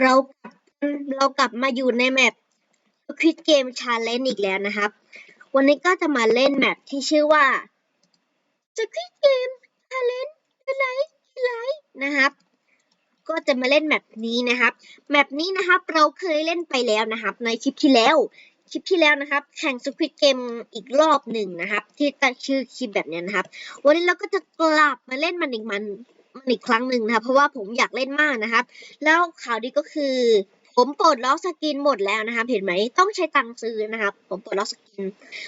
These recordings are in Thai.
เรากลับเรากลับมาอยู่ในแมป Squid Game Challenge อีกแล้วนะครับ วันนี้ก็จะมาเล่นแมปที่ชื่อว่า Squid Game Challenge อะไรอะไรนะครับ ก็จะมาเล่นแมปนี้นะครับ แมปนี้นะครับเราเคยเล่นไปแล้วนะครับ ในคลิปที่แล้ว คลิปที่แล้วนะครับ แข่ง Squid Game อีกรอบหนึ่งนะครับ ที่ตั้งชื่อคลิปแบบนี้นะครับ วันนี้เราก็จะกลับมาเล่นมันอีกมัน มันอีกครั้งหนึ่งนะครับเพราะว่าผมอยากเล่นมากนะครับ แล้วข่าวดีก็คือ ผมปลดล็อกสกินหมดแล้วนะครับ เห็นไหมต้องใช้ตังค์ซื้อนะครับ ผมปลดล็อกสกิน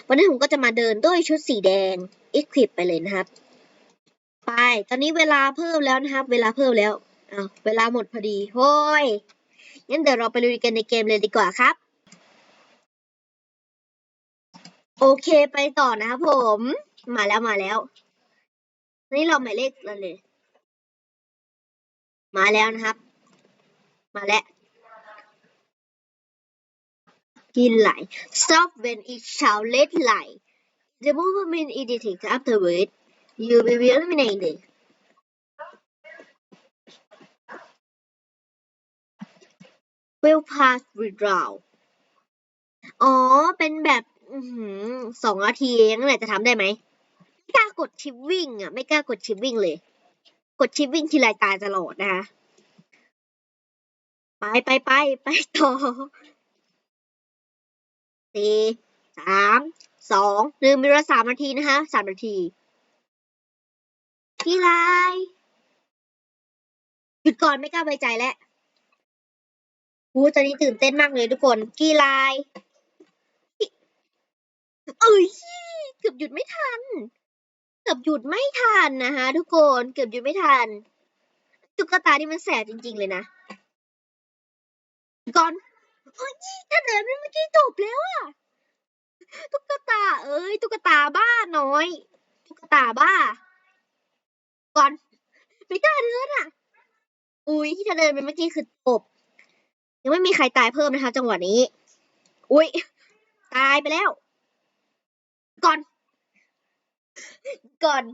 วันนี้ผมก็จะมาเดินด้วยชุดสีแดง equip ไปเลยนะครับ ไป ตอนนี้เวลาเพิ่มแล้วนะครับ เวลาเพิ่มแล้วอ้าเวลาหมดพอดีโฮ้ยงั้นเดี๋ยวเราไปลุยกันในเกมเลยดีกว่าครับ โอเคไปต่อนะครับผม มาแล้วมาแล้ว นี่เราหมายเลขเราเลย มาแล้วนะครับ มาแล้วกินไหล stop when it shall let ไหล the movement is detected afterward you will be eliminated will pass withdraw อ๋อ เป็นแบบสองนาทีเองนั่นแหละจะทำได้ไหม ไม่กล้ากดชิปวิ่งอะ ไม่กล้ากดชิปวิ่งเลย กดชิปวิ่งทีไรตายตลอดนะคะ ไปไปไปไปต่อสี่สามสองหนึ่งมีเวลาสามนาทีนะคะสามนาทีที่ไรหยุดก่อนไม่กล้าไว้ใจแล้วอู้ตอนนี้ตื่นเต้นมากเลยทุกคน กี่ลาย เอ้ยเกือบหยุดไม่ทัน เกือบหยุดไม่ทันนะคะทุกคนเกือบหยุดไม่ทันตุ๊กตานี่มันแสบจริง ๆ เลยนะก่อนเฮ้ยถ้าเดินไปเมื่อกี้จบแล้วอะตุ๊กตา เอ้ยตุ๊กตาบ้าน้อยตุ๊กตาบ้า ก่อนไม่กล้าเดินอะอุ้ยถ้าเดินไปเมื่อกี้คือจบยังไม่มีใครตายเพิ่มนะคะ จังหวะนี้ อุ้ยตายไปแล้ว ก่อน ก่อน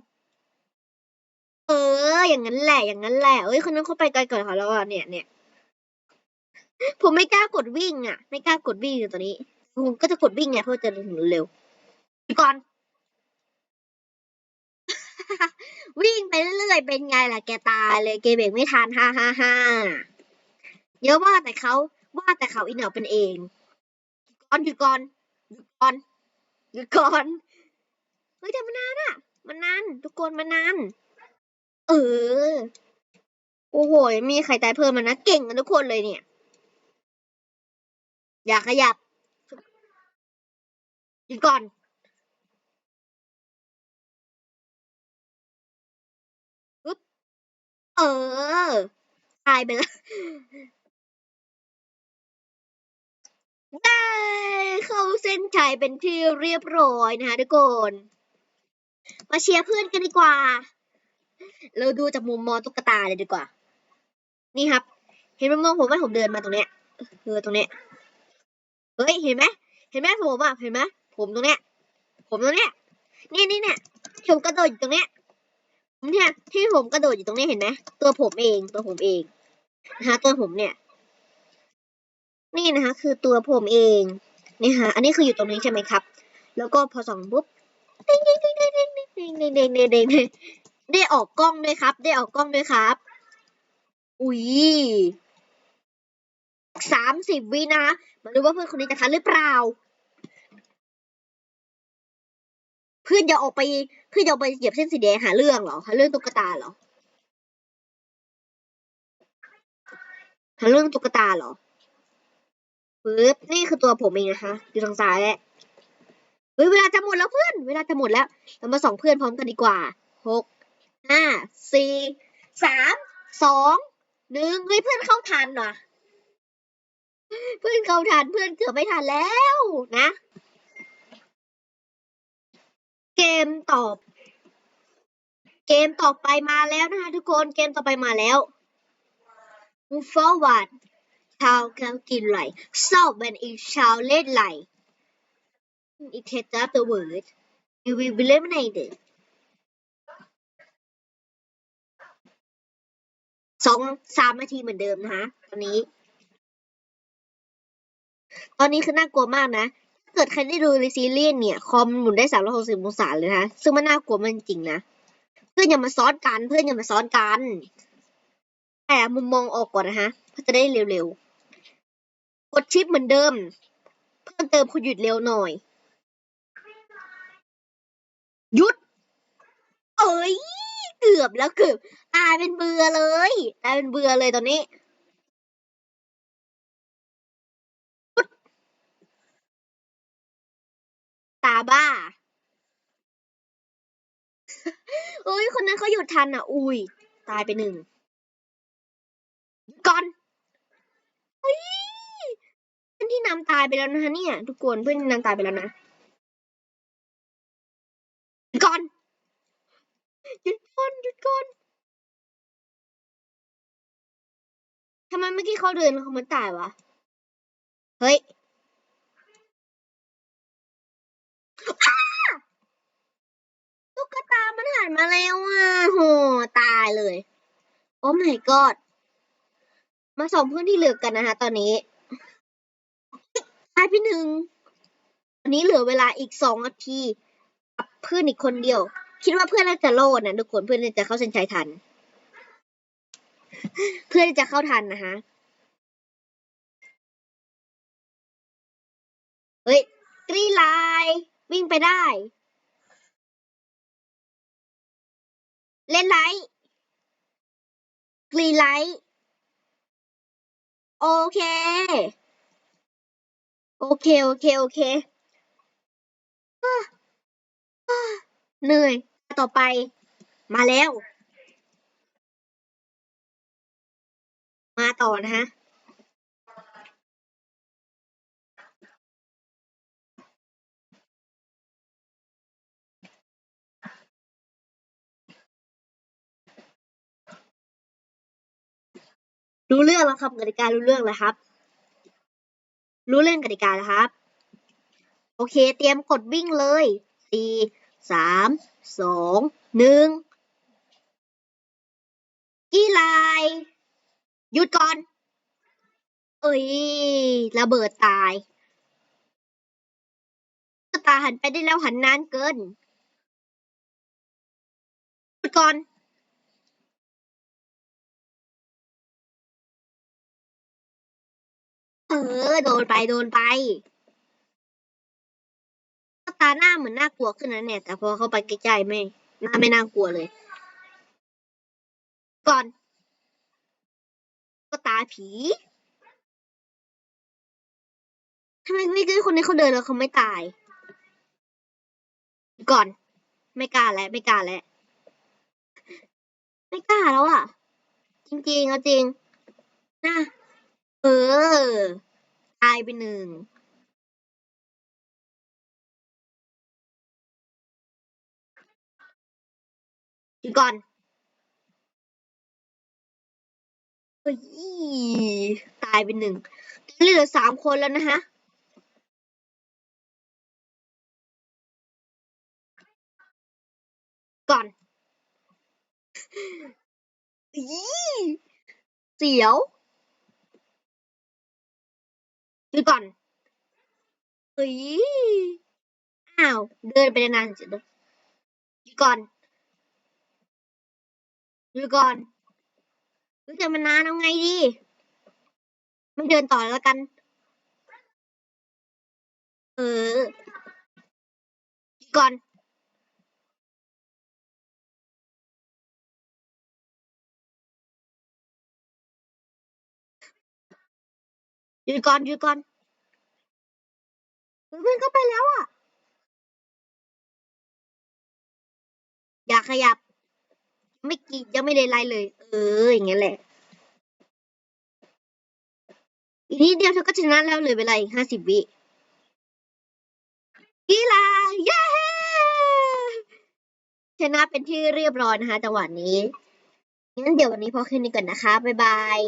เออ อย่างนั้นแหละ อย่างนั้นแหละเอ้ยคนนั้นเขาไปไกลก่อนเขาแล้วอะเนี่ยเนี่ยผมไม่กล้ากดวิ่งอะ ไม่กล้ากดวิ่งอยู่ตอนนี้ ผมก็จะกดวิ่งไงเพื่อจะถึงเร็วก่อน วิ่งไปเรื่อยๆเป็นไงล่ะแกตายเลยเกเบรกไม่ทันฮ่าฮ่าฮ่าเยอะว่าแต่เขาว่าแต่เขาอีเหนาเป็นเองก่อนหยุดก่อนหยุดก่อนหยุดก่อน ฮ้ยแต่มันนานอะมันนานทุกคนมันนานเออ โอ้โห มีใครตายเพิ่มมันนะ เก่งกันทุกคนเลยเนี่ย อย่าขยับหยุดก่อน ปึ๊บ เออ ตายไปแล้วได้เข้าเส้นชัยเป็นที่เรียบร้อยนะคะทุกคน มาเชียร์เพื่อนกันดีกว่า เราดูจากมุมมองตุ๊กตาเลยดีกว่า นี่ครับ เห็นมุมมองผมไหมผมเดินมาตรงเนี้ยเออตรงเนี้ยเฮ้ยเห็นไหมเห็นไหมผมอะเห็นไหมผมตรงเนี้ยผมตรงเนี้ยนี่นี่เนี่ยผมกระโดดอยู่ตรงเนี้ยผมเนี่ยที่ผมกระโดดอยู่ตรงนี้เห็นไหมตัวผมเองตัวผมเองนะคะตัวผมเนี่ย นี่นะคะคือตัวผมเองนี่ฮะอันนี้คืออยู่ตรงนี้ใช่ไหมครับ แล้วก็พอส่องปุ๊บเด้งเด้งเด้งเด้ง เด้งเด้งเด้งเด้งเได้ออกกล้องด้วยครับ ได้ออกกล้องด้วยครับ อุ้ยสามสิบวินะคมาดูว่าเพื่อนคนนี้จะทันหรือเปล่า เพื่อนจะออกไปเพื่อนจะออไปเหยียบเส้นสีแดงหาเรื่องเหรอหาเรื่องตุ๊กตาเหรอหาเรื่องตุ๊กตาเหรอปึ๊บนี่คือตัวผมเองนะคะอยู่ทางซ้ายแหละ เฮ้ยเวลาจะหมดแล้วเพื่อน เวลาจะหมดแล้ว เรามาส่องเพื่อนพร้อมกันดีกว่าหกห้าสี่สามสองหนึ่งเฮ้ยเพื่อนเข้าทันว่ะ เพื่อนเข้าทันเพื่อนเกือบไม่ทันแล้วนะ เกมตอบ เกมต่อไปมาแล้วนะคะทุกคนเกมต่อไปมาแล้ว move forward ชาวกำกินไหล stop when it shall let ไหล it takes up the word you will be eliminated สองสามนาทีเหมือนเดิมนะคะตอนนี้ ตอนนี้คือน่ากลัวมากนะถ้าเกิดใครได้ดูในซีรีส์เนี่ย คอมหมุนได้สามร้อยหกสิบองศาเลยนะซึ่งมันน่ากลัวมากจริงๆนะ เพื่อนอย่ามาซ้อนกัน เพื่อนอย่ามาซ้อนกัน แต่มุมมองออกก่อนนะฮะเพื่อจะได้เร็วๆ กดชิปเหมือนเดิม เพิ่มเติมคุณหยุดเร็วหน่อย หยุด เอ้ย เกือบแล้วเกือบตายเป็นเบื่อเลยตายเป็นเบื่อเลยตอนนี้ตาบ้าเอ้ยคนนั้นเขาหยุดทันอะ อุ้ย ตายไปหนึ่งก่อนเฮ้ยเพื่อนที่นำตายไปแล้วนะคะเนี่ย ทุกคนเพื่อนนำตายไปแล้วนะหยุดก่อนหยุดก่อนหยุดก่อนทำ ไมเมื่อกี้เขาเดินเขามาตายวะ เฮ้ยตุ๊กตา มันหันมาแล้วอะโห ตายเลย โอ้ my god มาส่องเพื่อนที่เหลือกันนะคะตอนนี้ตายไปหนึ่งตอนนี้เหลือเวลาอีกสองนาทีกับเพื่อนอีกคนเดียว คิดว่าเพื่อนน่าจะโลดนะทุกคนเพื่อนน่าจะเข้าเส้นชัยทัน เพื่อนน่จะเข้าทันนะคะเฮ้ยกรีไลน์วิ่งไปได้ เล่นไลท์กรีไลท์โอเค โอเค โอเค โอเคเหนื่อย ต่อไป มาแล้ว มาต่อนะฮะรู้เรื่องแล้วครับกติการู้เรื่องแล้วครับ รู้เรื่องกติกาแล้วครับ โอเค เตรียมกดวิ่งเลยสี่สามสองหนึ่งกี่ลาย หยุดก่อน เอ้ย ระเบิดตายตาหันไปได้แล้วหันนานเกินหยุดก่อนเออโดนไปโดนไปตาหน้าเหมือนน่ากลัวขึ้นนะเนี่ย แต่พอเข้าไปใกล้ๆไม่หน้าไม่น่ากลัวเลย ก่อน ก็ตาผีทำไมไม่กี้คนนี้เขาเดินแล้วเขาไม่ตาย ก่อน ไม่กล้าแล้วไม่กล้าแล้วไม่กล้าแล้วอะ จริงๆเอาจริงนะเออ ตายไปหนึ่งก่อน ยตายไปหนึ่งนี่เหลือสามคนแล้วนะฮะก่อนอีเสียวหยุดก่อนเฮ้ยอ้าว เดินไปนานๆจะเดินหยุดก่อนหยุดก่อน รู้จักมานนานเอาไงดี ไม่เดินต่อแล้วกัน เออยุดก่อน หยุดก่อนหยุดก่อนเฮ้ยเพื่อนก็ไปแล้วอะ อย่าขยับ ไม่กี่ยังไม่ได้ไล่เลย เออ อย่างเงี้ยแหละ อีกนิดเดียวเธอก็ชนะแล้วเลยเวลาอีกห้าสิบวิกีฬาเย้ชนะเป็นที่เรียบร้อยนะคะจังหวะนี้งั้นเดี๋ยววันนี้พอแค่นี้ก่อนนะคะ บ๊ายบาย